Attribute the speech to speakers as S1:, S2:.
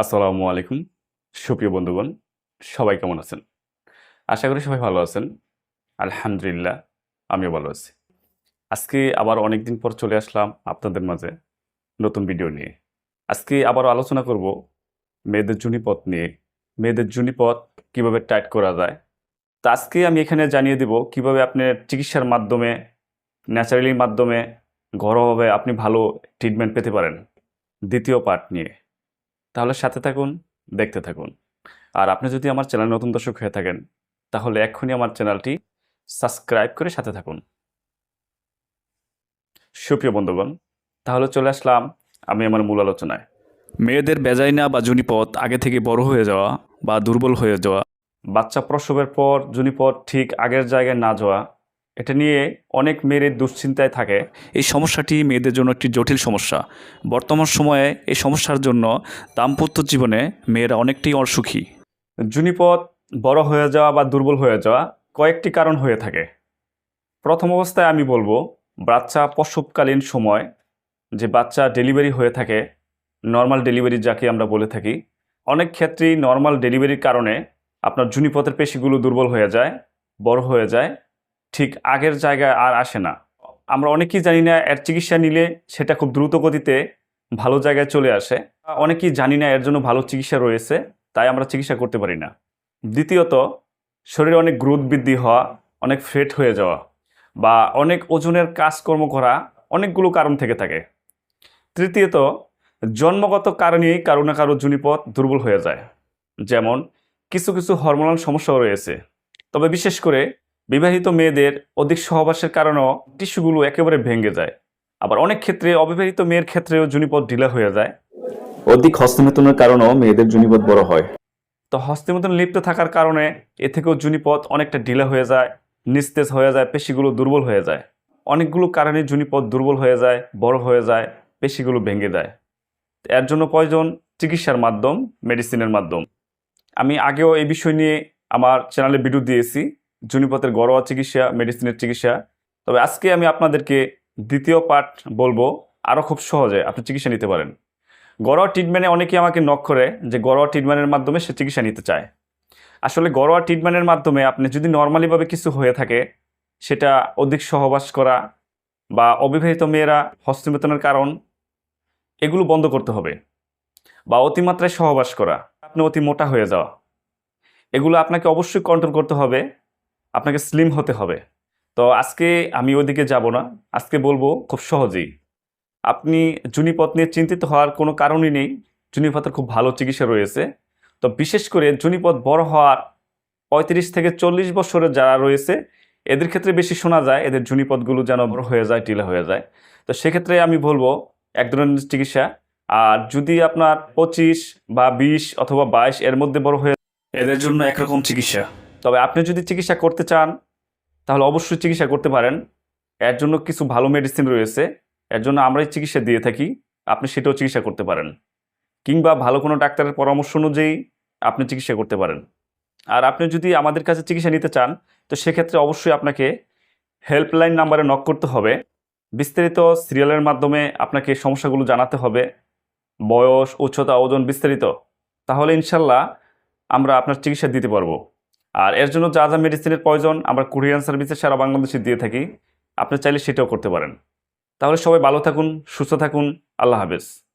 S1: আসসালামু আলাইকুম। সুপ্রিয় বন্ধুগণ, সবাই কেমন আছেন? আশা করি সবাই ভালো আছেন। আলহামদুলিল্লাহ, আমিও ভালো আছি। আজকে আবার অনেক দিন পর চলে আসলাম আপনাদের মাঝে নতুন ভিডিও নিয়ে। আজকে আবার আলোচনা করব মেয়েদের জুনিপথ নিয়ে। মেয়েদের জুনিপথ কীভাবে টাইট করা যায়? তো আজকে আমি এখানে জানিয়ে দেব কীভাবে আপনার চিকিৎসার মাধ্যমে ন্যাচারালির মাধ্যমে, ঘরোয়াভাবে আপনি ভালো ট্রিটমেন্ট পেতে পারেন। দ্বিতীয় পার্ট নিয়ে। তাহলে সাথে থাকুন দেখতে থাকুন। আর আপনি যদি আমার চ্যানেল নতুন দর্শক হয়ে থাকেন তাহলে এক্ষুনি আমার চ্যানেলটি সাবস্ক্রাইব করে সাথে থাকুন। সুপ্রিয় বন্ধুগণ তাহলে চলে আসলাম আমি আমার মূল আলোচনায়। মেয়েদের বেজাইনা বা জুনিপথ আগে থেকে বড় হয়ে যাওয়া বা দুর্বল হয়ে যাওয়া। বাচ্চা প্রসবের পর জুনিপথ ঠিক আগের জায়গায় না যাওয়া এটা নিয়ে অনেক মেয়ের দুশ্চিন্তায় থাকে। এই সমস্যাটি মেয়েদের জন্য একটি জটিল সমস্যা। বর্তমান সময়ে এই সমস্যার জন্য দাম্পত্য জীবনে মেয়েরা অনেকটাই অসুখী। জুনিপথ বড় হয়ে যাওয়া বা দুর্বল হয়ে যাওয়া কয়েকটি কারণ হয়ে থাকে। প্রথম অবস্থায় আমি বলব বাচ্চা প্রসবকালীন সময় যে বাচ্চা ডেলিভারি হয়ে থাকে নর্মাল ডেলিভারি যাকে আমরা বলে থাকি অনেক ক্ষেত্রেই নর্মাল ডেলিভারির কারণে আপনার জুনিপথের পেশিগুলো দুর্বল হয়ে যায় বড় হয়ে যায় ঠিক আগের জায়গায় আর আসে না। আমরা অনেকেই জানি না, এর চিকিৎসা নিলে সেটা খুব দ্রুত গতিতে ভালো জায়গায় চলে আসে। অনেকেই জানি না এর জন্য ভালো চিকিৎসা রয়েছে, তাই আমরা চিকিৎসা করতে পারি না। দ্বিতীয়ত, শরীরে অনেক গ্রোথ বৃদ্ধি হওয়া, অনেক ফেট হয়ে যাওয়া বা অনেক ওজনের কাজকর্ম করা অনেকগুলো কারণ থেকে থাকে। তৃতীয়ত, জন্মগত কারণেই কারও না কারও জুনিপথ দুর্বল হয়ে যায়। যেমন, কিছু কিছু হরমোনাল সমস্যাও রয়েছে। তবে বিশেষ করে বিবাহিত মেয়েদের অধিক সহবাসের কারণেও টিস্যুগুলো একেবারে ভেঙে যায়। আবার অনেক ক্ষেত্রে অবিবাহিত মেয়ের ক্ষেত্রেও জুনিপথ ঢিলা হয়ে যায়।
S2: অধিক হস্তমিথুনের কারণেও মেয়েদের জুনিপথ বড় হয়।
S1: তো হস্তিমতন লিপ্ত থাকার কারণে এ থেকেও জুনিপথ অনেকটা ঢিলা হয়ে যায় নিস্তেজ হয়ে যায় পেশিগুলো দুর্বল হয়ে যায়। অনেকগুলো কারণে জুনিপথ দুর্বল হয়ে যায় বড় হয়ে যায় পেশিগুলো ভেঙে যায়। এর জন্য প্রয়োজন চিকিৎসার মাধ্যম মেডিসিনের মাধ্যম? আমি আগেও এই বিষয় নিয়ে আমার চ্যানেলে ভিডিও দিয়েছি। জুনিপথের ঘরোয়া চিকিৎসা মেডিসিনের চিকিৎসা। তবে আজকে আমি আপনাদেরকে দ্বিতীয় পার্ট বলব আরও খুব সহজে আপনি চিকিৎসা নিতে পারেন। ঘরোয়া ট্রিটমেন্টে অনেকেই আমাকে নক করে যে ঘরোয়া ট্রিটমেন্টের মাধ্যমে সে চিকিৎসা নিতে চায়। আসলে ঘরোয়া ট্রিটমেন্টের মাধ্যমে আপনি যদি নর্মালিভাবে কিছু হয়ে থাকে, সেটা অধিক সহবাস করা বা অবিবাহিত মেয়েরা হস্তমেতনের কারণ, এগুলো বন্ধ করতে হবে বা অতিমাত্রায় সহবাস করা। আপনি অতি মোটা হয়ে যাওয়া। এগুলো আপনাকে অবশ্যই কন্ট্রোল করতে হবে আপনাকে স্লিম হতে হবে। তো আজকে আমি ওদিকে যাব না। আজকে বলব খুব সহজেই। আপনি জুনিপথ নিয়ে চিন্তিত হওয়ার কোনো কারণই নেই। জুনিপথের খুব ভালো চিকিৎসা রয়েছে। তো বিশেষ করে জুনিপথ বড় হওয়ার পঁয়ত্রিশ থেকে চল্লিশ বছরের যারা রয়েছে, এদের ক্ষেত্রে বেশি শোনা যায়। এদের জুনিপথগুলো যেন বড় হয়ে যায় টিলা হয়ে যায়। তো সেক্ষেত্রে আমি বলব এক ধরনের চিকিৎসা। আর যদি আপনার পঁচিশ বা বিশ অথবা বাইশ এর মধ্যে বড় হয়ে এদের জন্য একরকম চিকিৎসা। তবে আপনি যদি চিকিৎসা করতে চান, তাহলে অবশ্যই চিকিৎসা করতে পারেন। এর জন্য কিছু ভালো মেডিসিন রয়েছে। এর জন্য আমরাই চিকিৎসা দিয়ে থাকি। আপনি সেটাও চিকিৎসা করতে পারেন। কিংবা ভালো কোনো ডাক্তারের পরামর্শ অনুযায়ী আপনি চিকিৎসা করতে পারেন। আর আপনি যদি আমাদের কাছে চিকিৎসা নিতে চান, তো সেক্ষেত্রে অবশ্যই আপনাকে হেল্পলাইন নাম্বারে নক করতে হবে। বিস্তারিত সিরিয়ালের মাধ্যমে আপনাকে সমস্যাগুলো জানাতে হবে। বয়স, উচ্চতা, ওজন বিস্তারিত। তাহলে ইনশাল্লাহ আমরা আপনার চিকিৎসা দিতে পারব। আর এর জন্য যা যা মেডিসিনের প্রয়োজন আমরা কুরিয়ান সার্ভিসে সারা বাংলাদেশে দিয়ে থাকি, আপনি চাইলে সেটাও করতে পারেন। তাহলে সবাই ভালো থাকুন, সুস্থ থাকুন, আল্লাহ হাফেজ।